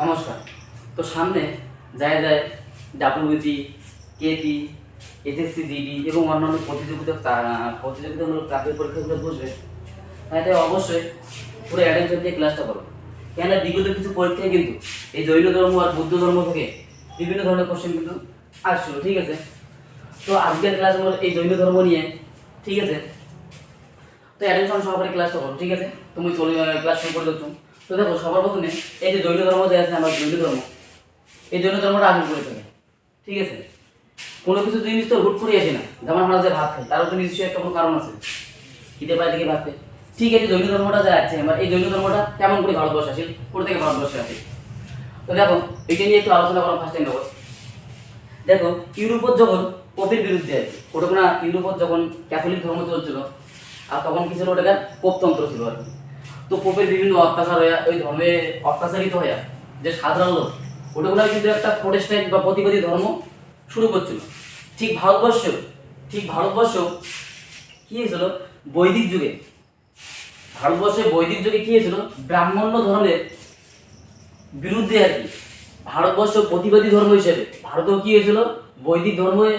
নমস্কার। তো সামনে যায় যায় ডাব্লিউবিপি কেপি এসএসসি জিডি এবং অন্যান্য প্রতিযোগিতা প্রতিযোগিতামূলক চাকরির পরীক্ষাগুলো বসবে। তাই তাই অবশ্যই পুরো অ্যাটেনশন দিয়ে ক্লাসটা করো। কেননা বিগত কিছু পরীক্ষায় কিন্তু এই জৈন ধর্ম আর বৌদ্ধ ধর্ম থেকে বিভিন্ন ধরনের কোশ্চেন কিন্তু আসছিল, ঠিক আছে? তো আজকের ক্লাস হলো এই জৈন ধর্ম নিয়ে, ঠিক আছে? তো অ্যাটেনশন সহকারে ক্লাসটা করো, ঠিক আছে? তুমি চলে ক্লাস শুরু করে তো দেখো, সবার প্রথমে এই যে জৈন ধর্ম যে আছে আমার জৈন ধর্ম, এই জৈন ধর্মটা আগে করে থাকে ঠিক আছে? কোনো কিছু জিনিস তো হুট করে আসে না, যেমন আমরা যে ভাত খাই, তারও তো নিশ্চয়ই একটা কোনো কারণ আছে, খিদে পায় থেকে ভাত খাই। ঠিক আছে, জৈন ধর্মটা যা আছে আমার এই জৈন ধর্মটা কেমন করে ভারতবর্ষে আসে, কোথা থেকে ভারতবর্ষে আসে? তো দেখো, এটা নিয়ে একটু আলোচনা করা ফার্স্ট টাইম দেখো। ইউরোপত যখন পোপের বিরুদ্ধে কি, ওটা কোনো ইউরোপত যখন ক্যাথলিক ধর্ম চলছিল, আর তখন কি ছিল, ওটাকে পোপতন্ত্র ছিল আর কি। তো পোপের বিভিন্ন অত্যাচার হয়ে ওই ধর্মে অত্যাচারিত হয়ে যে সাধারণ লোক ওটা কিন্তু একটা প্রোটেস্ট্যান্ট বা প্রতিবাদী ধর্ম শুরু করছিল। ঠিক ভারতবর্ষ ঠিক ভারতবর্ষ কি হয়েছিল? বৈদিক যুগে, ভারতবর্ষে বৈদিক যুগে কি হয়েছিল? ব্রাহ্মণ্য ধর্মের বিরুদ্ধে আর কি, ভারতবর্ষ প্রতিবাদী ধর্ম হিসেবে, ভারতেও কি হয়েছিল? বৈদিক ধর্মে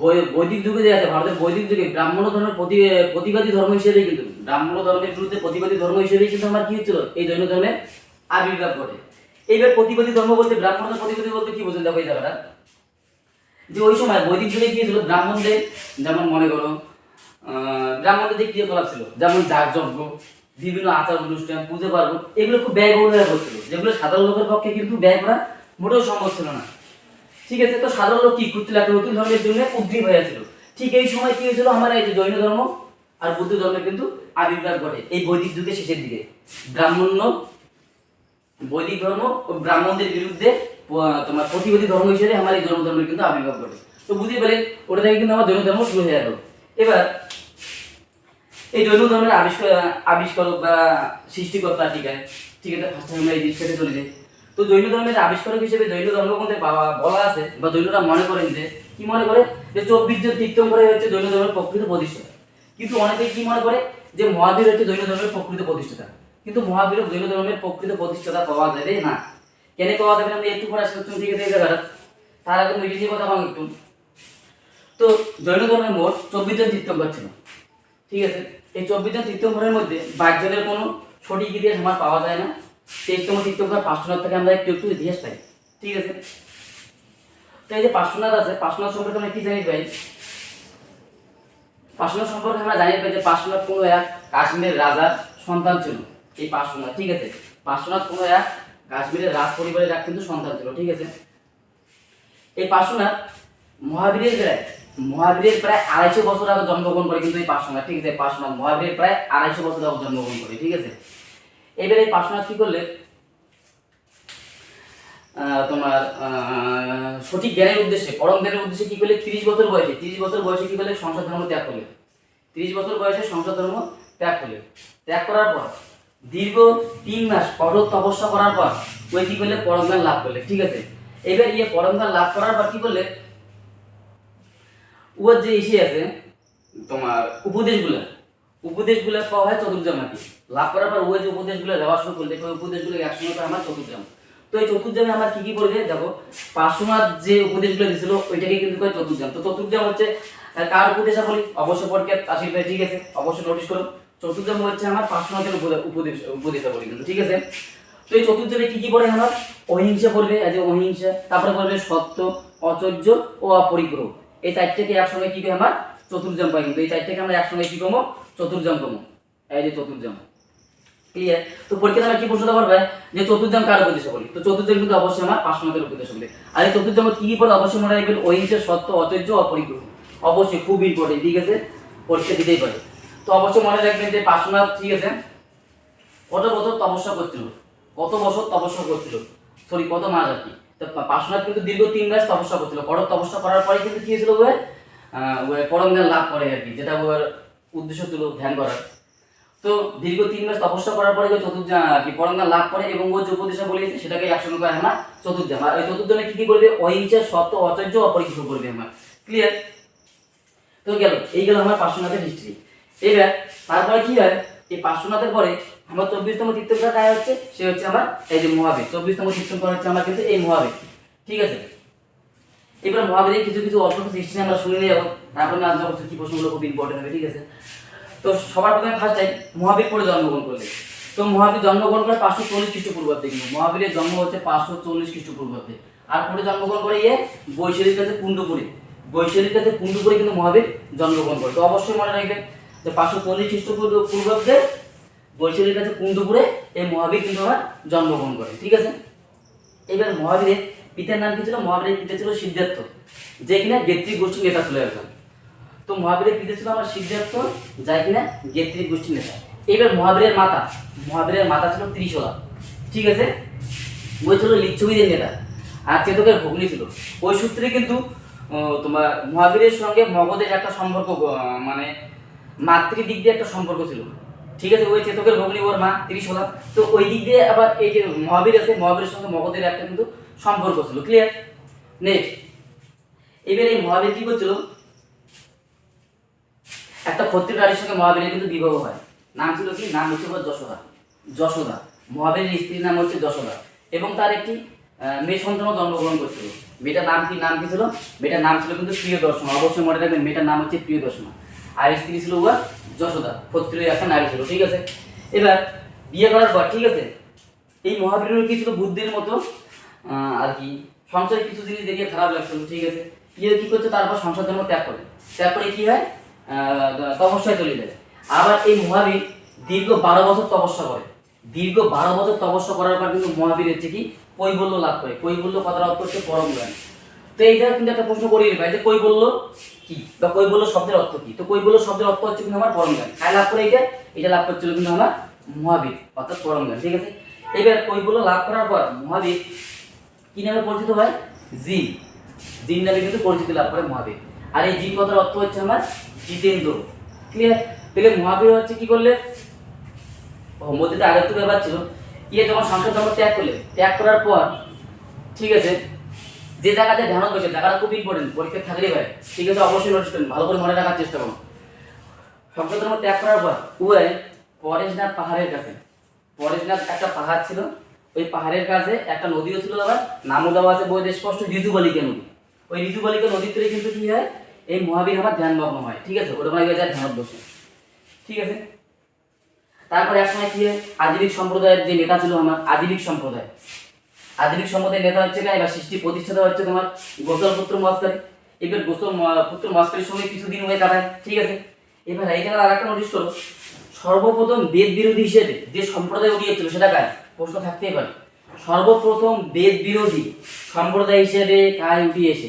বৈদিক যুগে যে আছে, ভারতের বৈদিক যুগে, ব্রাহ্মণ ধর্মের প্রতি, প্রতিবাদী ধর্ম হিসেবে কিন্তু, ব্রাহ্মণ ধর্মের বিরুদ্ধে প্রতিবাদী ধর্ম হিসেবেই কিন্তু আমার কি হচ্ছিল? এই জৈন ধর্মের আবির্ভাব ঘটে। এইবার প্রতিবাদী ধর্ম বলতে ব্রাহ্মণের প্রতিবাদী বলতে কি বোঝেন? দেখো এই জায়গাটা। যে ওই সময় বৈদিক যুগে কি ছিল ব্রাহ্মণদের, যেমন মনে করো ব্রাহ্মণদের যে ক্রিয়াকলাপ ছিল, যেমন যাগযজ্ঞ বিভিন্ন আচার অনুষ্ঠান, পুজো পার্বণ, এগুলো খুব ব্যয়বহুল হয়ে পড়ছিল যেগুলো সাধারণ লোকের পক্ষে কিন্তু ব্যয় করা মোটেও সম্ভব ছিল না। ঠিক আছে, তো সাধারণ লোক কি করছিল? একটা নতুন ধর্মের জন্য উদ্গ্রীব হয়েছিল ঠিক এই সময় কি হয়েছিল? আমার এই যে জৈন ধর্ম আর বৌদ্ধ ধর্মের কিন্তু আবির্ভাব ঘটে। এই বৈদিক যুগের শেষের দিকে। ব্রাহ্মণ্য, বৈদিক ধর্ম ও ব্রাহ্মণদের বিরুদ্ধে তোমার প্রতিবাদী ধর্ম হিসেবে আমার এই জৈন ধর্মের কিন্তু আবির্ভাব ঘটে। তো বুঝতে পারেন ওটা থেকে কিন্তু আমার জৈন ধর্ম শুরু হয়ে গেল। এবার, এই জৈন ধর্মের আবিষ্কার আবিষ্কারক বা সৃষ্টিকর্তা ঠিক আছে ঠিক আছে, ফার্স্ট আমরা এই জিনিসটাতে চলে যাই। তো জৈন ধর্মের আবিষ্কারক হিসেবে জৈন ধর্মগ্রন্থে বা- বলা আছে, বা জৈনরা মনে করেন যে, কি মনে করে? যে চব্বিশ জন তীর্থঙ্করে হচ্ছে জৈন ধর্মের প্রকৃত প্রতিষ্ঠাতা। কিন্তু অনেকে কি মনে করে? যে মহাবীর হচ্ছে জৈন ধর্মের প্রকৃত প্রতিষ্ঠাতা। কিন্তু মহাবীর জৈন ধর্মের প্রকৃত প্রতিষ্ঠাতা পাওয়া যাবে না। কেন পাওয়া যাবে না? আমি একটু পরে আসলে ঠিক আছে এই তার আগে তুমি নিজের কথা বলো একটু। তো জৈন ধর্মের মোট চব্বিশ জন তীর্থঙ্কর ছিল। ঠিক আছে? এই চব্বিশ জন তীর্থঙ্করের মধ্যে বাইশজনের কোনো সঠিক ইতিহাস আমার পাওয়া যায় না। তেইশতম তীর্থঙ্কর পাঁচশোনাথ থেকে আমরা একটু একটু ইতিহাস পাই ঠিক আছে? তো এই যে পাঁচশোনাথ আছে পাঁচশোনাথ সম্পর্কে আমরা কি জানি ভাই পাঁচশোনাথ সম্পর্কে আমরা জানি পাই যে পাঁচশোনাথ কোনো এক কাশ্মীরের রাজার সন্তান ছিল। এই পাঁচশোনাথ ঠিক আছে? পাঁচশোনাথ কোনো এক কাশ্মীরের রাজ পরিবারের এক কিন্তু সন্তান ছিল, ঠিক আছে? এই পার্শ্বনাথ মহাবীরের প্রায় মহাবীরের প্রায় আড়াইশো বছর আগে জন্মগ্রহণ করে কিন্তু এই পার্শ্বনাথ ঠিক আছে? পার্শ্বনাথ মহাবীরের প্রায় আড়াইশো বছর আগে জন্মগ্রহণ করে, ঠিক আছে? এবার এই পার্শ্বনাথ কি করলে? তোমার সঠিক জ্ঞানের উদ্দেশ্যে, পরম জ্ঞানের উদ্দেশ্যে কি করলে? তিরিশ বছর বয়সে, তিরিশ বছর বয়সে কি করলে? সংসার ধর্ম ত্যাগ করলে। তিরিশ বছর বয়সে সংসার ধর্ম ত্যাগ করলে। ত্যাগ করার পর, দীর্ঘ তিন মাস কঠোর তপস্যা করার পর, ওই কি করলে? পরম জ্ঞান লাভ করলে, ঠিক আছে? এবার ইয়ে পরম জ্ঞান লাভ করার পর কি করলে? ওর যে ইসে আছে, তোমার উপদেশগুলো উপদেশগুলো পাওয়া হয় চতুর্জাম আর কি লাভ করার পর ওই যে উপদেশগুলো দেওয়া শুরু করলে ওই উপদেশগুলো একসঙ্গে আমার চতুর্জাম তো এই চতুর্জামে আমার কি কি করবে? দেখো, পার্শ্বনাথ যে উপদেশগুলো দিছিল ওইটাকে কিন্তু করে চতুর্জাম তো চতুর্জাম হচ্ছে কার উপদেশা বলি অবশ্য পরকে আশির ভাই ঠিক আছে? অবশ্যই নোটিস করো চতুর্জাম হচ্ছে আমার পার্শ্বনাথের উপদে- উপদেশ উপদেশা বলি কিন্তু, ঠিক আছে? তো এই চতুর্জামে কি কি পড়ে আমার? অহিংসা পড়বে যে অহিংসা, তারপরে পড়বে সত্য, অচর্য ও অপরিগ্রহ এই চারটাকে একসঙ্গে কি করে আমার? চতুর্জাম পাই কিন্তু। এই চারটাকে আমরা একসঙ্গে কি কমো চতুর্জাম কমো এই যে চতুর্জাম ক্লিয়ার তো পরীক্ষাতে আমরা কি প্রশ্ন পারবে যে চতুর্জাম কার উপদেশ বলি? তো চতুর্জাম কিন্তু অবশ্যই আমার পাঁচমাতের উপদেশ বলি। আর এই চতুর্জাম কি কি পড়ে অবশ্যই মনে রাখবেন? অহিংসা সত্য অচর্য অপরিগ্রহ। অবশ্যই খুব ইম্পর্টেন্ট ঠিক আছে? পরীক্ষা দিতেই পারে। তো অবশ্যই মনে রাখবেন যে পাঁচমাত ঠিক আছে? কত বছর তপস্যা করছিল কত বছর তপস্যা করছিল সরি কত মাস আর কি? পার্শ্বনাথ কিন্তু দীর্ঘ তিন মাস তপস্যা করছিল কঠোর তপস্যা করার পরে কিন্তু কি হয়েছিল ওয়ে পরম জ্ঞান লাভ করে আর কি, যেটা ওর উদ্দেশ্য ছিল ধ্যান করার। তো দীর্ঘ তিন মাস তপস্যা করার পরে চতুর্জা কি জ্ঞান লাভ করে এবং ও যে উপদেশা বলেছে সেটাকে একসঙ্গে করে আমার চতুর্জাম আর ওই চতুর্জামে কি কি করবে? অহিংসা, সত্য, অচর্য অপরিগ্রহ করবে আমার। ক্লিয়ার তো গেল, এই গেল আমার পার্শ্বনাথের হিস্ট্রি এবার, তারপরে কি হয়? এই পার্শ্বনাথের পরে আমার চব্বিশতম তীর্থঙ্কর কায় হচ্ছে? সে হচ্ছে আমার, এই যে মহাবীর। চব্বিশতম তীর্থঙ্কর হচ্ছে আমার কিন্তু এই মহাবীর। ঠিক আছে? এবার মহাবীরের কিছু কিছু কিছু হিস্ট্রি আমরা শুনে নিয়ে যাব তারপরে করছি কি প্রশ্নগুলো খুব ইম্পর্টেন্ট হবে। ঠিক আছে? তো সবার প্রথমে ফার্স্ট টাইম মহাবীর পরে জন্মগ্রহণ করলে তো মহাবীর জন্মগ্রহণ করে পাঁচশো চল্লিশ খ্রিস্টপূর্বাব্দে কিন্তু মহাবীরের জন্ম হচ্ছে পাঁচশো চল্লিশ খ্রিস্টপূর্বাব্দে। আর পরে জন্মগ্রহণ করে ইয়ে বৈশালীর কাছে কুণ্ডপুরে। বৈশালীর কাছে কুণ্ডপুরে কিন্তু মহাবীর জন্মগ্রহণ করে। তো অবশ্যই মনে রাখবেন যে পাঁচশো চল্লিশ খ্রিস্টপূর্ব পূর্বাব্দে বৈশালীর কাছে কুণ্ডপুরে এই মহাবীর কিন্তু আমার জন্মগ্রহণ করে। ঠিক আছে? এবার মহাবীরের পিতার নাম কি ছিল? মহাবীরের পিতা ছিল সিদ্ধার্থ। যে কিনা গেত্রিক গোষ্ঠীর নেতা ছিল একজন। তো মহাবীরের পিতা ছিল আমার সিদ্ধার্থ, যাই কিনা গেত্রী গোষ্ঠীর নেতা। এবার মহাবীরের মাতা মহাবীরের মাতা ছিল ত্রিশলা। ঠিক আছে? ওই ছিল লিচ্ছবিদের নেতা, আর চেতকের ভগ্নী ছিল। ওই সূত্রে কিন্তু তোমার মহাবীরের সঙ্গে মগধের একটা সম্পর্ক মানে মাতৃ দিক দিয়ে একটা সম্পর্ক ছিল। ঠিক আছে? ওই চেতকের ভগ্নী ওর মা, ত্রিশলা। তো ওই দিক দিয়ে আবার এই যে মহাবীর আছে, মহাবীরের সঙ্গে মগধের একটা কিন্তু সম্পর্ক ছিল। ক্লিয়ার নেক্সট এবার এই মহাবীর কি করছিল? একটা ক্ষত্রিয় নারীর সঙ্গে মহাবীরের কিন্তু বিবাহ হয়। নাম ছিল কি? নাম হচ্ছে যশোদা। যশোদা। মহাবীরের স্ত্রীর নাম হচ্ছে যশোদা। এবং তার একটি মেয়ে সন্তানও জন্মগ্রহণ করছিল। মেয়েটার নাম কি? নাম কি ছিল? মেয়েটার নাম ছিল কিন্তু প্রিয় দর্শন অবশ্যই মনে রাখবেন, মেয়েটার নাম হচ্ছে প্রিয় দর্শন আর স্ত্রী ছিল উহা যশোদা। ক্ষত্রিয় একটা নারী ছিল, ঠিক আছে? এবার বিয়ে করার পর, ঠিক আছে? এই মহাবীরের কি ছিল? বুদ্ধির মতো আর কি? সংসারে কিছু জিনিস দেখে খারাপ লাগছিল, ঠিক আছে? ইয়ে কি করছে? তারপর সংসার ধর্ম ত্যাগ করে। ত্যাগ করে কি হয়? তপস্যায় চলে যায়। আবার এই মহাবীর দীর্ঘ বারো বছর তপস্যা করে। দীর্ঘ বারো বছর তপস্যা করার পর কিন্তু মহাবীর হচ্ছে কি? কৈবল্য লাভ করে। কৈবল্য কথার অর্থ করছে পরম জ্ঞান। তো এই জায়গায় কিন্তু একটা প্রশ্ন করিয়ে ভাই যে কৈবল্য কি? বা কৈবল্য শব্দের অর্থ কি? তো কৈবল্য শব্দের অর্থ হচ্ছে কিন্তু আমার পরম জ্ঞান। কায় লাভ করে এটা এটা লাভ করছিল কিন্তু আমার মহাবীর, অর্থাৎ পরম জ্ঞান। ঠিক আছে? এবার কৈবল্য লাভ করার পর মহাবীর কি নামে পরিচিত হয়? জিন। জিন নামে কিন্তু পরিচিতি লাভ করে মহাবীর। আর এই জিন কথার অর্থ হচ্ছে আমার জিতেন্দ্র। ক্লিয়ার তাহলে মহাবীর হচ্ছে কি করলে? মধ্যে আগের তো ব্যাপার ছিল। ইয়ে যখন সংসদ ধর্ম ত্যাগ করলে, ত্যাগ করার পর, ঠিক আছে, যে জায়গাতে ধ্যান বসে জায়গাটা খুব ইম্পর্টেন্ট পরীক্ষা থাকলেই হয়। ঠিক আছে, অবশ্যই নোটিস করেন, ভালো করে মনে রাখার চেষ্টা করুন। সংসদ ধর্ম ত্যাগ করার পর, উভয় পরেশনাথ পাহাড়ের কাছে, পরেশনাথ একটা পাহাড় ছিল, ওই পাহাড়ের কাছে একটা নদীও ছিল আবার, নামও দেওয়া আছে বইতে, স্পষ্ট ঋতুবালিকা নদী। ওই ঋতুবালিকা নদীর থেকে কিন্তু কি হয়? এই মহাবীর আমার ধ্যানমগ্ন হয়, ঠিক আছে? ওটা মানে যায় ধ্যানত বসে। ঠিক আছে? তারপরে এক সময় কি হয়? সম্প্রদায়ের যে নেতা ছিল আমার আদিবিক সম্প্রদায়। আদিবিক সম্প্রদায়ের নেতা হচ্ছে না এবার সৃষ্টি প্রতিষ্ঠাতা হচ্ছে তোমার গোসল পুত্র মস্কারি এবার গোসল পুত্র মস্কারির সঙ্গে কিছুদিন হয়ে কাটায়, ঠিক আছে? এবার এই জায়গায় আরেকটা নোটিস করো। সর্বপ্রথম বেদ বিরোধী হিসেবে যে সম্প্রদায় উঠিয়েছিল সেটা কায় প্রশ্ন থাকতেই পারে। সর্বপ্রথম বেদ বিরোধী সম্প্রদায় হিসেবে কায় উঠিয়েছে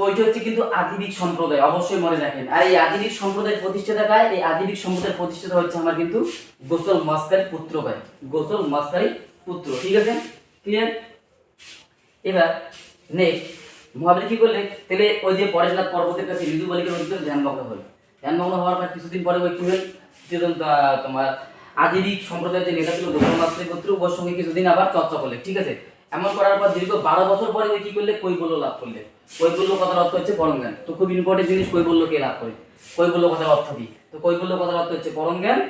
তো ওইটা হচ্ছে কিন্তু আদিবিক সম্প্রদায়, অবশ্যই মনে রাখেন। আর এই আদিবিক সম্প্রদায়ের প্রতিষ্ঠাতা কায় এই আদিবিক সম্প্রদায়ের প্রতিষ্ঠাতা হচ্ছে আমার কিন্তু গোসল মাস্কারি পুত্র কায় গোসল মাস্কারি পুত্র, ঠিক আছে? ক্লিয়ার এবার নেক্সট মহাবীর কি করলে তাহলে ওই যে পরেশনাথ পর্বতের কাছে ঋতু বালিকা নদীতে ধ্যানমগ্ন হল। ধ্যানমগ্ন হওয়ার পর কিছুদিন পরে ওই কি হল? তোমার আদিবিক সম্প্রদায়ের যে নেতা ছিল গোসল মাস্কারি পুত্র, ওর সঙ্গে কিছুদিন আবার চর্চা করলে ঠিক আছে? এমন করার পর দীর্ঘ বারো বছর পরে কি করলে? কৈবল্য লাভ করলে। কৈবল্য কথার অর্থ হচ্ছে পরম জ্ঞান। তো খুব ইম্পর্টেন্ট জিনিস কৈবল্য কে লাভ করে? কৈবল্য কথার অর্থ কি? তো কৈবল্য কথার অর্থ হচ্ছে পরম জ্ঞান,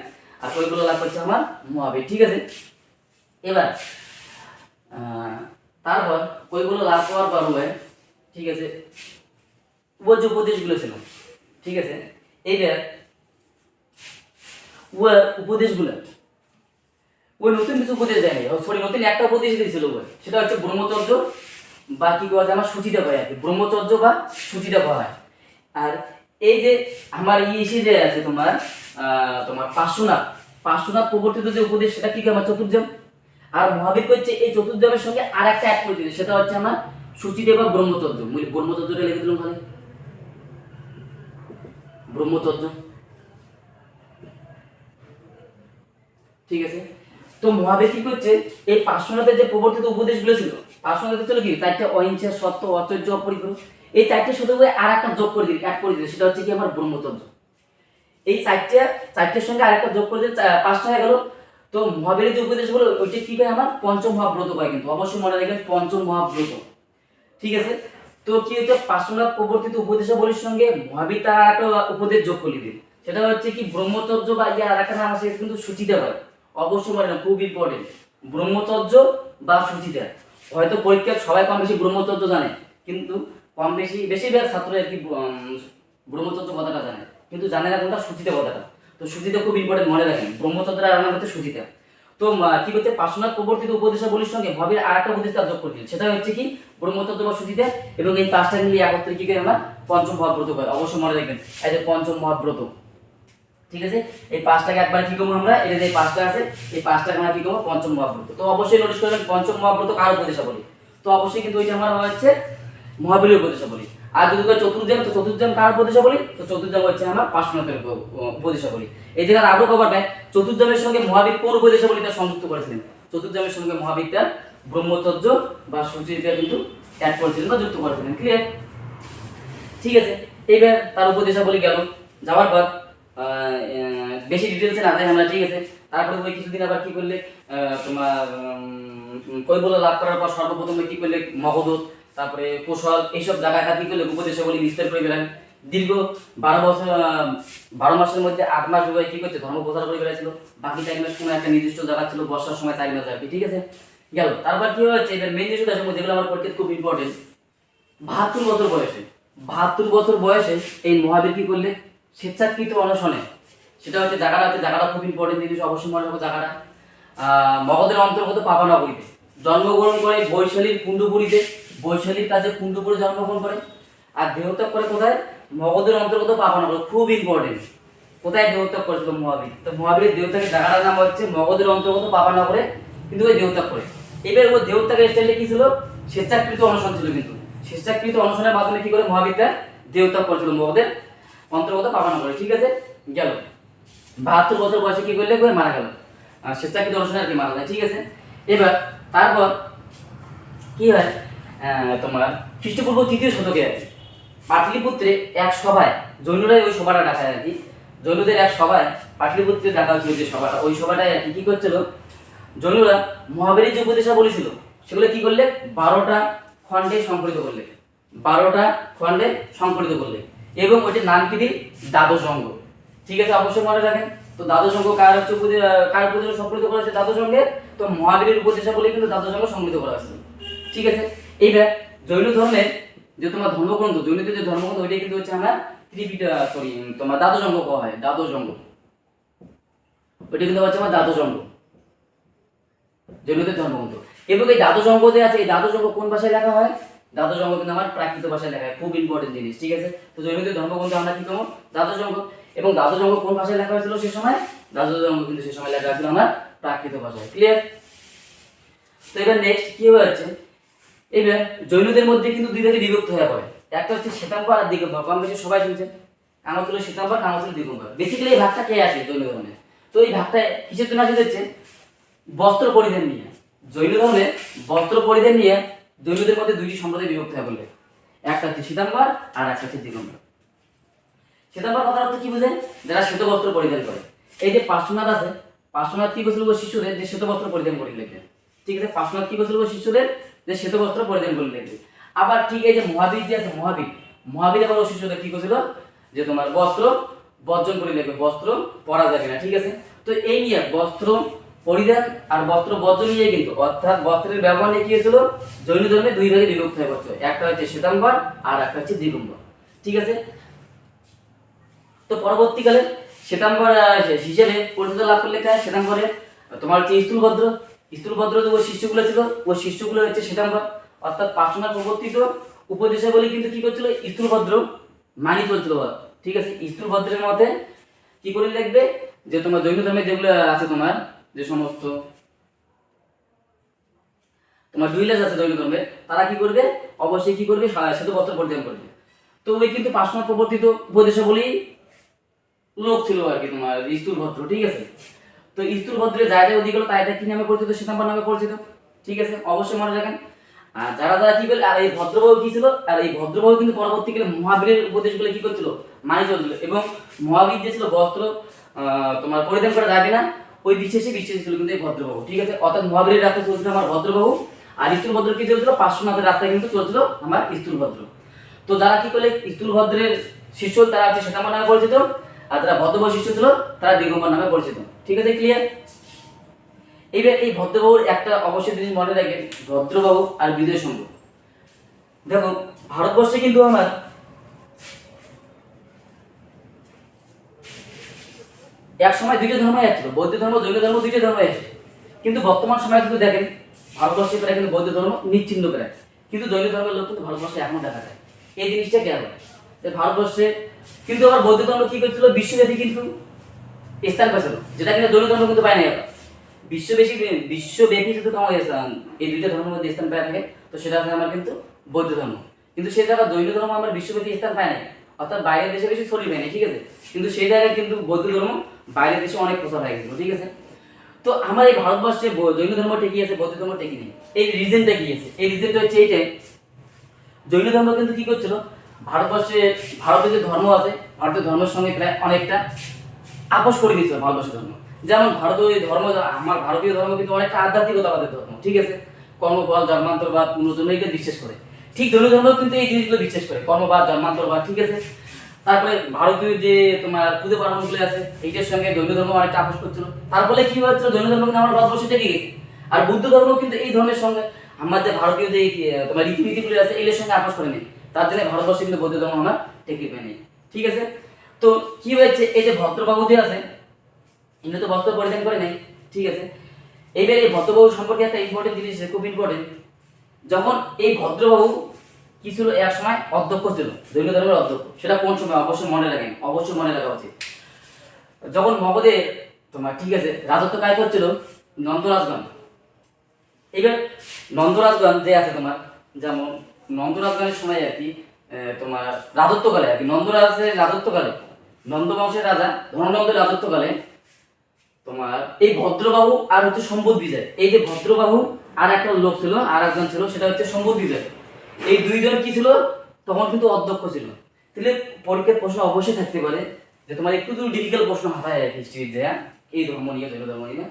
আর কৈবল্য লাভ করছে আমার মহাবীর। ঠিক আছে? এবার তারপর কৈবল্য লাভ করার পর ঠিক আছে যে উপদেশগুলো ছিল, ঠিক আছে, এইবার উপদেশগুলো ওই নতুন কিছু উপদেশ দেয়নি। সরি নতুন একটা উপদেশ দিয়েছিল ওই সেটা হচ্ছে ব্রহ্মচর্য বা কি করা যায়, আমার সূচিটা হয় আর কি ব্রহ্মচর্য বা সূচিটা হয়। আর এই যে আমার ইসে যে আছে তোমার তোমার পার্শ্বনাথ পার্শ্বনাথ প্রবর্তিত যে উপদেশ, সেটা কি আমার চতুর্জাম আর মহাবীর করছে এই চতুর্জামের সঙ্গে আর একটা অ্যাড করে দিলে সেটা হচ্ছে আমার সূচিটা বা ব্রহ্মচর্য। ব্রহ্মচর্যটা লিখে দিলাম ভালো ব্রহ্মচর্য। ঠিক আছে? তো মহাবীর কি করছে? এই পার্শ্বনাথের যে প্রবর্তিত উপদেশগুলো ছিল, পার্শ্বনাথের ছিল কি? চারটে অহিংসা, সত্য, অচর্য অপরিগ্রহ এই চারটে শুধু আর একটা যোগ করে দিল করে দিল। সেটা হচ্ছে কি আমার ব্রহ্মচর্য। এই চারটে, চারটের সঙ্গে আরেকটা যোগ করে দিলে পাঁচটা হয়ে গেল। তো মহাবীরের যে উপদেশগুলো ওইটা কি হয় আমার? পঞ্চম মহাব্রত হয় কিন্তু? অবশ্যই মনে রাখবেন, পঞ্চম মহাব্রত। ঠিক আছে? তো কি হচ্ছে? পার্শ্বনাথ প্রবর্তিত উপদেশাবলীর সঙ্গে মহাবীর তার একটা উপদেশ যোগ করে দিল। সেটা হচ্ছে কি, ব্রহ্মচর্য বা ইয়ে আর একটা নাম আছে কিন্তু সূচিতে হয়। অবশ্যই মানে না খুব ইম্পর্টেন্ট ব্রহ্মচর্য বা সূচিতা। হয়তো পরীক্ষার সবাই কম বেশি ব্রহ্মচর্য জানে, কিন্তু কম বেশি, বেশিরভাগ ছাত্র আর কি ব্রহ্মচর্য কথাটা জানে। কিন্তু জানে না কোনটা সুচিতা কথাটা তো সূচিতে খুব ইম্পর্টেন্ট মনে রাখেন ব্রহ্মচর্যের আর নাম হচ্ছে সুচিতা। তো কি করছে? পার্শ্বনাথ প্রবর্তিত উপদেশাবলীর সঙ্গে ভাবের আর একটা উপদেশ যোগ করছিল সেটা হচ্ছে কি? ব্রহ্মচর্য বা সূচিতে এবং এই পাঁচটা মিলিয়ে একত্রে কি করে আমরা পঞ্চম মহাব্রত করে, অবশ্যই মনে রাখবেন, এই যে পঞ্চম মহাব্রত। ঠিক আছে? এই পাঁচটাকে একবার কি করব আমরা? এটা যে পাঁচটা আছে, এই পাঁচটাকে আমরা কি করব? পঞ্চম মহাব্রত। তো অবশ্যই নোটিস করবেন পঞ্চম মহাব্রত কার উপদেশাবলী? তো অবশ্যই কিন্তু ওইটা আমার হচ্ছে মহাবীর উপদেশাবলী। আর যদি চতুর্জাম তো চতুর্জাম কার উপদেশাবলী? তো চতুর্জাম হচ্ছে আমার পার্শ্বনাথের উপ- উপদেশাবলী। এই জায়গায় আরও কবার দেয় চতুর্জামের সঙ্গে মহাবীর কোন উপদেশাবলীটা সংযুক্ত করেছিলেন? চতুর্জামের সঙ্গে মহাবীরটা ব্রহ্মচর্য বা সুচিতা কিন্তু অ্যাড করেছিলেন বা যুক্ত করেছিলেন ক্লিয়ার ঠিক আছে, এইবার তার উপদেশাবলী গেল, যাওয়ার পর বেশি ডিটেলসে না যাই আমরা ঠিক আছে। তারপরে ওই কিছুদিন আবার কি করলে? তোমার কৈবল্য লাভ করার পর সর্বপ্রথমে কি করলে? মগধ তারপরে কৌশল, এইসব জায়গায় কি করলে? উপদেশাবলী বিস্তার করে গেলেন দীর্ঘ বারো বছর বারো মাসের মধ্যে আট মাস উভয় কি করছে? ধর্ম প্রচার করে বেড়াচ্ছিল বাকি টাইম মাস কোনো একটা নির্দিষ্ট জায়গা ছিল, বর্ষার সময় চার মাস আর ঠিক আছে? গেল। তারপর কি হচ্ছে এবার মেন যেটা আছে যেগুলো আমার পরীক্ষা খুব ইম্পর্টেন্ট বাহাত্তর বছর বয়সে, বাহাত্তর বছর বয়সে এই মহাবীর কি করলে? স্বেচ্ছাকৃত অনশনে সেটা হচ্ছে জায়গাটা হচ্ছে জায়গাটা খুব ইম্পর্টেন্ট জিনিস, অবশ্যই মনে রাখব জায়গাটা। মগধের অন্তর্গত পাপানগরীতে জন্মগ্রহণ করে বৈশালীর কুণ্ডুপুরীতে, বৈশালীর কাছে কুণ্ডুপুরে জন্মগ্রহণ করে। আর দেহত্যাগ করে কোথায়? মগধের অন্তর্গত পাপানগর খুব ইম্পর্টেন্ট কোথায় দেহত্যাগ করেছিল মহাবীর? তো মহাবীরের দেহত্যাগের জায়গাটার নাম হচ্ছে মগধের অন্তর্গত পাপানগরে কিন্তু ওই দেহত্যাগ করে। এবার ওই দেহত্যাগের স্টাইলে কি ছিল? স্বেচ্ছাকৃত অনশন ছিল কিন্তু। স্বেচ্ছাকৃত অনশনের মাধ্যমে কি করে মহাবীরটা দেহত্যাগ করেছিল মগধের? অন্তর্গত পাপানগরে ঠিক আছে? গেল। বাহাত্তর বছর বয়সে কি করলে? করে মারা গেল। স্বেচ্ছাকৃত অনশনে আর কি মারা যায়, ঠিক আছে? এবার, তারপর কি হয়? তোমার খ্রিস্টপূর্ব তৃতীয় শতকে আর কি পাটলিপুত্রে এক সভায়, জৈনরাই ওই সভাটা ডাকা আর কি। জৈনদের এক সভায়, পাটলিপুত্রে ডাকা হয়েছিল যে সভাটা। ওই সভাটায় আর কি কি করছিল? জৈনরা মহাবীরের যে উপদেশা বলেছিল, সেগুলো কি করলে? বারোটা খণ্ডে সংকলিত করলে। বারোটা খণ্ডে সংকলিত করলে। এবং ওইটির নাম কি দিল দ্বাদশ অঙ্গ। ঠিক আছে অবশ্যই মনে রাখেন? তো দ্বাদশ অঙ্গ কার হচ্ছে কার উপদেশ সংকলিত করা হয়েছে দ্বাদশ অঙ্গে? তো মহাবীরের উপদেশা বলে কিন্তু দ্বাদশ অঙ্গ সংকলিত করা হয়েছে। ঠিক আছে? এইবার জৈন ধর্মের যে তোমার ধর্মগ্রন্থ জৈনদের যে ধর্মগ্রন্থ, ওইটা কিন্তু হচ্ছে আমরা ত্রিপিটা সরি তোমার দ্বাদশ অঙ্গ কওয়া হয়, দ্বাদশ অঙ্গ। ওইটা কিন্তু হচ্ছে আমার দ্বাদশ অঙ্গ। জৈনদের ধর্মগ্রন্থ। এবং এই দ্বাদশ অঙ্গ যে আছে, এই দ্বাদশ অঙ্গ কোন ভাষায় লেখা হয়? দ্বাদশ অঙ্গ কিন্তু আমার প্রাকৃত ভাষায় লেখা হয়, খুব ইম্পর্টেন্ট জিনিস, ঠিক আছে? তো জৈনদের ধর্মগ্রন্থ আমরা কি করব? দ্বাদশ অঙ্গ এবং দ্বাদশ অঙ্গ কোন ভাষায় লেখা হয়েছিল সে সময়? দ্বাদশ অঙ্গ কিন্তু সে সময় লেখা হয়েছিল আমার প্রাকৃত ভাষায় ক্লিয়ার তো এবার নেক্সট কি হচ্ছে এবার জৈনদের মধ্যে কিন্তু দুই ভাগে বিভক্ত হয়ে পড়ে। একটা হচ্ছে শ্বেতাম্বর আর দিগম্বর, কম বেশি সবাই শুনছেন? কাগজ ছিল শ্বেতাম্বর কাগজ ছিল দিগম্বর। বেসিক্যালি এই ভাগটা কে আসে জৈন ধর্মে তো এই ভাগটা কিসের জন্য আসে হচ্ছে বস্ত্র পরিধান নিয়ে। জৈন ধর্মে বস্ত্র পরিধান নিয়ে জৈনদের মধ্যে দুইটি সম্প্রদায় বিভক্ত হয়ে বললে। একটা হচ্ছে শ্বেতাম্বর আর একটা হচ্ছে দিগম্বর। শ্বেতাম্বর কথার অর্থ কি বোঝায় যারা শ্বেত বস্ত্র পরিধান করে। এই যে পার্শ্বনাথ আছে পার্শ্বনাথ কি বলছিল শিশুদের? যে শ্বেত বস্ত্র পরিধান করে লিখবে ঠিক আছে পার্শ্বনাথ কি বলছিল শিশুদের? যে শ্বেত বস্ত্র পরিধান করে লিখবে আবার ঠিক এই যে মহাবীর যে আছে, মহাবীর মহাবীর আবার শিশুদের কি করছিল? যে তোমার বস্ত্র বর্জন করে লিখবে বস্ত্র পরা যাবে না, ঠিক আছে? তো এই নিয়ে বস্ত্র পরিধান আর বস্ত্র বর্জন নিয়ে কিন্তু, অর্থাৎ বস্ত্রের ব্যবহার নিয়ে কি হয়েছিল? জৈন ধর্মে দুই ভাগে বিভক্ত হয়ে পড়ছে। একটা হচ্ছে শ্বেতাম্বর আর একটা হচ্ছে দিগম্বর ঠিক আছে? তো পরবর্তীকালে শ্বেতাম্বর হিসেবে পরিচিত লাভ করলে কায় শ্বেতাম্বরে তোমার হচ্ছে স্থূলভদ্র। স্থূলভদ্র যে ওই শিষ্যগুলো ছিল, ওই শিষ্যগুলো হচ্ছে শ্বেতাম্বর। অর্থাৎ পার্শ্বনাথ প্রবর্তিত উপদেশাবলী কিন্তু কি করছিল? স্থূলভদ্র মানি চলছিল। ঠিক আছে? স্থূলভদ্রের মতে কি করে লিখবে? যে তোমার জৈন ধর্মে যেগুলো আছে তোমার যে সমস্ত তোমার ডুইলাস আছে জৈন ধর্মের তারা কি করবে? অবশ্যই কি করবে? শ্বেত বস্ত্র পরিধান করবে। তো ওই কিন্তু পার্শ্বনাথ প্রবর্তিত উপদেশাবলী লোক ছিল আর কি তোমার স্থূলভদ্র ঠিক আছে? তো স্থূলভদ্রের জায়গায় ওদিকে তাই এটা কি নামে পরিচিত? শ্বেতাম্বর নামে পরিচিত, ঠিক আছে? অবশ্যই মনে রাখেন। আর যারা যারা কি করলে আর এই ভদ্রবাহু কি ছিল? আর এই ভদ্রবাহু কিন্তু পরবর্তীকালে মহাবীরের উপদেশগুলো কি করছিল? মানি চলছিল এবং মহাবীর যে ছিল বস্ত্র তোমার পরিধান করা যাবে না ওই বিশ্বাসে বিশ্বাস ছিল কিন্তু এই ভদ্রবাহু ঠিক আছে? অর্থাৎ মহাবীরের রাস্তায় চলছিল আমার ভদ্রবাহু আর স্থূলভদ্র কি চলছিল? পার্শ্বনাথের রাস্তায় কিন্তু চলছিল আমার স্তুল ভদ্র। তো যারা কি করলে স্থূলভদ্রের শিষ্য তারা হচ্ছে শ্বেতাম্বর নামে পরিচিত, আর যারা ভদ্রবাবু শিষ্য ছিল, তারা দিগম্বর নামে পরিচিত। ঠিক আছে ক্লিয়ার এইবার এই ভদ্রবাবুর একটা অবশ্যই জিনিস মনে রাখবেন, ভদ্রবাবু আর বিজয় সংঘ দেখো, ভারতবর্ষে কিন্তু আমার এক সময় দুইটা ধর্ম ছিল বৌদ্ধ ধর্ম, জৈন ধর্ম, দুইটা ধর্ম আছে। কিন্তু বর্তমান সময়ে কিন্তু দেখেন ভারতবর্ষে প্রায় কিন্তু বৌদ্ধ ধর্ম নিচ্ছিন্ন প্রায় কিন্তু জৈন ধর্মের লোক কিন্তু ভারতবর্ষে এখনও দেখা যায়। এই জিনিসটা কেন যে ভারতবর্ষে কিন্তু আবার বৌদ্ধ ধর্ম কি করছিল? বিশ্বব্যাপী কিন্তু স্থান পেয়েছিল যেটা কিনা জৈন ধর্ম কিন্তু পায় না বিশ্ববেশি বিশ্বব্যাপী যদি আমার স্থান এই দুইটা ধর্মের মধ্যে স্থান পায় থাকে, তো সেটা হচ্ছে আমার কিন্তু বৌদ্ধ ধর্ম। কিন্তু সেই জায়গায় জৈন ধর্ম আমার বিশ্বব্যাপী স্থান পায় না অর্থাৎ বাইরের দেশে বেশি ছড়িয়ে পায় না ঠিক আছে? কিন্তু সেই জায়গায় কিন্তু বৌদ্ধ ধর্ম বাইরের দেশে অনেক প্রচার হয়ে গেছিল, ঠিক আছে? তো আমার এই ভারতবর্ষে জৈন ধর্ম টেকি আছে, বৌদ্ধ ধর্ম টেকি নেই। এই রিজনটা কি আছে? এই রিজনটা হচ্ছে এইটাই জৈন ধর্ম কিন্তু কি করছিল? ভারতবর্ষে ভারতের যে ধর্ম আছে, ভারতের ধর্মের সঙ্গে প্রায় অনেকটা আপোষ করে দিয়েছিল ভারতবর্ষের ধর্ম। যেমন ভারতীয় ধর্ম, আমার ভারতীয় ধর্ম কিন্তু অনেকটা আধ্যাত্মিকতাবাদের ধর্ম, ঠিক আছে? কর্মফল জন্মান্তরবাদ, পুনর্জন্ম এগুলো বিশ্বাস করে। ঠিক জৈন ধর্ম কিন্তু এই জিনিসগুলো বিশ্বাস করে, কর্মবাদ, জন্মান্তরবাদ, ঠিক আছে? তারপরে ভারতীয় যে তোমার পুজো পার্বণগুলো আছে, এইটার সঙ্গে জৈন ধর্ম অনেকটা আপোষ করছিল। তারপরে কি হচ্ছিল জৈন ধর্ম কিন্তু আমার ভারতবর্ষে টেকে গেছে। আর বুদ্ধ ধর্ম কিন্তু এই ধর্মের সঙ্গে, আমার যে ভারতীয় যে তোমার রীতিনীতিগুলো আছে, এগুলোর সঙ্গে আপোষ করে নেই। তার জন্য ভারতবর্ষে কিন্তু বৌদ্ধ ধর্ম আমার টেকে পেয়ে নেই। ঠিক আছে? তো কি হয়েছে, এই যে ভদ্রবাবু যে আছে, ইনি তো বস্ত্র পরিধান করে নাই, ঠিক আছে? এইবার এই ভদ্রবাবু সম্পর্কে একটা ইম্পর্টেন্ট জিনিস খুব ইম্পর্টেন্ট যখন এই ভদ্রবাবু কি ছিল এক সময় অধ্যক্ষ ছিল জৈন ধর্মের অধ্যক্ষ। সেটা কোন সময়? অবশ্যই মনে রাখেন, অবশ্যই মনে রাখা উচিত। যখন মগধে, তোমার ঠিক আছে, রাজত্ব কায় করছিল? নন্দরাজগণ। এবার নন্দরাজগণ যে আছে তোমার, যেমন নন্দরাজগণের সময় আর কি তোমার রাজত্বকালে আর কি, নন্দরাজের রাজত্বকালে, নন্দবংশের রাজা, ধননন্দের রাজত্বকালে, তোমার এই ভদ্রবাবু আর হচ্ছে সম্পদ বিজয় এই যে ভদ্রবাবু আর একটা লোক ছিল, আর একজন ছিল, সেটা হচ্ছে সম্পদ বিজয় এই দুইজন কি ছিল? তখন কিন্তু অধ্যক্ষ ছিল। তাহলে পরীক্ষার প্রশ্ন অবশ্যই থাকতে পারে যে তোমার একটু তো ডিফিকাল্ট প্রশ্ন হাতায় হিস্ট্রি যে এই ধর্ম নিয়ে জৈন ধর্ম নিয়ে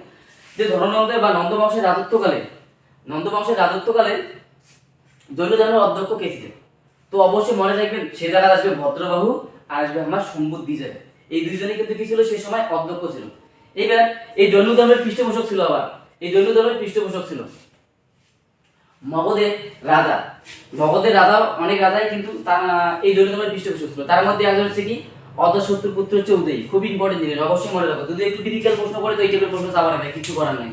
যে ধননন্দের বা নন্দবংশের রাজত্বকালে নন্দবংশের রাজত্বকালে জৈন ধর্মের অধ্যক্ষ কে ছিলেন? তো অবশ্যই মনে রাখবেন, সে জায়গায় আসবে ভদ্রবাহু আর আসবে আমার সম্বুদ বিজয় এই দুইজনে কিন্তু কি ছিল? সেই সময় অধ্যক্ষ ছিল। এইবার এই জৈন ধর্মের পৃষ্ঠপোষক ছিল আবার। এই জৈন ধর্মের পৃষ্ঠপোষক ছিল। মগধের রাজা। মগধের রাজা অনেক রাজাই কিন্তু এই ধর্মের পৃষ্ঠপোষক ছিল। তার মধ্যে একজন হচ্ছে কি? অদশত্রু পুত্র চৌধুরী খুব ইম্পর্টেন্ট জিনিস, অবশ্যই মনে রাখো। যদি একটু ডিফিকাল্ট প্রশ্ন করে তো এই টাইপের প্রশ্ন চাবার নেই, কিছু করার নেই।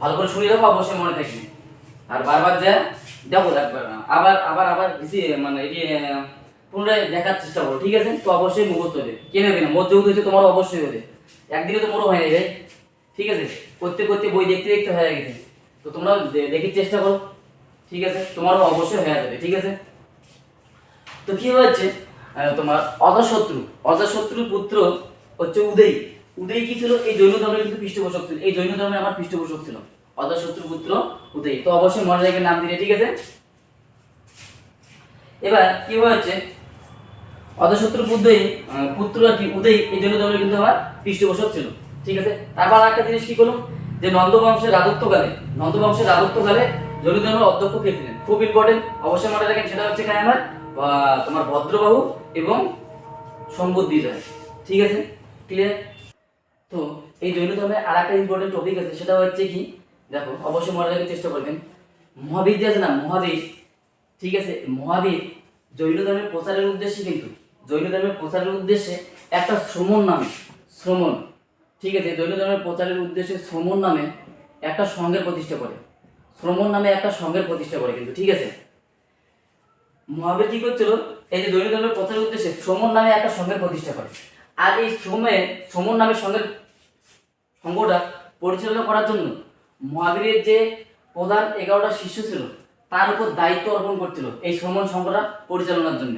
ভালো করে শুনে রাখো অবশ্যই মনে থাকবে। আর বারবার যা, দেখো একবার, আবার আবার আবার মানে এটি পুনরায় দেখার চেষ্টা করো, ঠিক আছে? তো অবশ্যই মুখস্থ হবে কেন নেবে না? মোট হচ্ছে তোমার অবশ্যই হবে। একদিনে তো মোরও হয় নাই ভাই ঠিক আছে? করতে করতে বই দেখতে দেখতে হয়ে গেছে। তো তোমরা দেখার চেষ্টা করো। ঠিক আছে? তোমারও অবশ্যই হয়ে যাবে ঠিক আছে? তো কি হচ্ছে তোমার অজাশত্রু অজাশত্রুর পুত্র হচ্ছে উদয়। উদয় কি ছিল? এই জৈন ধর্মের কিন্তু পৃষ্ঠপোষক ছিল। এই জৈন ধর্মের আমার পৃষ্ঠপোষক ছিল। অজাশত্রুর পুত্র উদয়। তো অবশ্যই মনে রাখবেন নাম দিলে ঠিক আছে? এবার কি হচ্ছে অজাশত্রু পুত্রই আহ, পুত্র আর কি উদয় এই জৈন ধর্মের কিন্তু আমার পৃষ্ঠপোষক ছিল। ঠিক আছে? তারপর একটা জিনিস কি করল? যে নন্দবংশের রাজত্বকালে নন্দবংশের রাজত্বকালে জৈন ধর্মের অধ্যক্ষ কে খুব ইম্পর্টেন্ট অবশ্যই মনে রাখেন, সেটা হচ্ছে এখানে বা তোমার ভদ্রবাহু এবং সম্বুদ বিজয় ঠিক আছে? ক্লিয়ার তো এই জৈন ধর্মের আর একটা ইম্পর্টেন্ট টপিক আছে, সেটা হচ্ছে কি, দেখো, অবশ্যই মনে রাখার চেষ্টা করবেন, মহাবীর যে আছে না, মহাবীর, ঠিক আছে? মহাবীর জৈন ধর্মের প্রচারের উদ্দেশ্যে কিন্তু জৈন ধর্মের প্রচারের উদ্দেশ্যে একটা শ্রমণ নামে, শ্রমণ, ঠিক আছে? জৈন ধর্মের প্রচারের উদ্দেশ্যে শ্রমণ নামে একটা সংঘের প্রতিষ্ঠা করে। শ্রমণ নামে একটা সংঘের প্রতিষ্ঠা করে কিন্তু, ঠিক আছে? মহাবীর কি করছিল? এই যে জৈন ধর্মের প্রচারের উদ্দেশ্যে শ্রমণ নামে একটা সংঘের প্রতিষ্ঠা করে। আর এই শ্রমে, শ্রমণ নামের সংঘের সংঘটা পরিচালনা করার জন্য মহাবীরের যে প্রধান এগারোটা শিষ্য ছিল, তার উপর দায়িত্ব অর্পণ করছিল এই শ্রমণ সংঘটা পরিচালনার জন্য।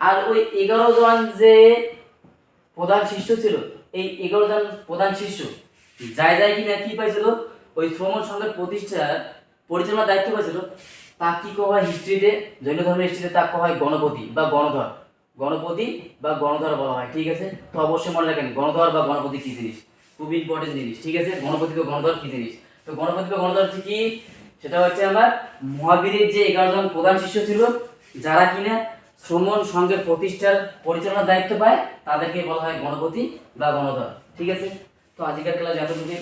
আর ওই এগারো জন যে প্রধান শিষ্য ছিল, এই এগারো জন প্রধান শিষ্য যায় যায় কিনা কি পাইছিল? ওই শ্রমণ সংঘের প্রতিষ্ঠা পরিচালনার দায়িত্ব পাইছিল তা কি কওয়া হয় হিস্ট্রিতে? জৈন ধর্মের হিস্ট্রিতে তা কওয়া হয় গণপতি বা গণধর। গণপতি বা গণধর বলা হয়, ঠিক আছে? তো অবশ্যই মনে রাখেন, গণধর বা গণপতি কি জিনিস? খুব ইম্পর্টেন্ট জিনিস, ঠিক আছে? গণপতি বা গণধর কি জিনিস? তো গণপতি বা গণধর কি? সেটা হচ্ছে আমার মহাবীরের যে এগারো জন প্রধান শিষ্য ছিল, যারা কিনা শ্রমণ সংঘের প্রতিষ্ঠার পরিচালনার দায়িত্ব পায়, তাদেরকে বলা হয় গণপতি বা গণধর, ঠিক আছে? তো আজকের ক্লাস এতটুকু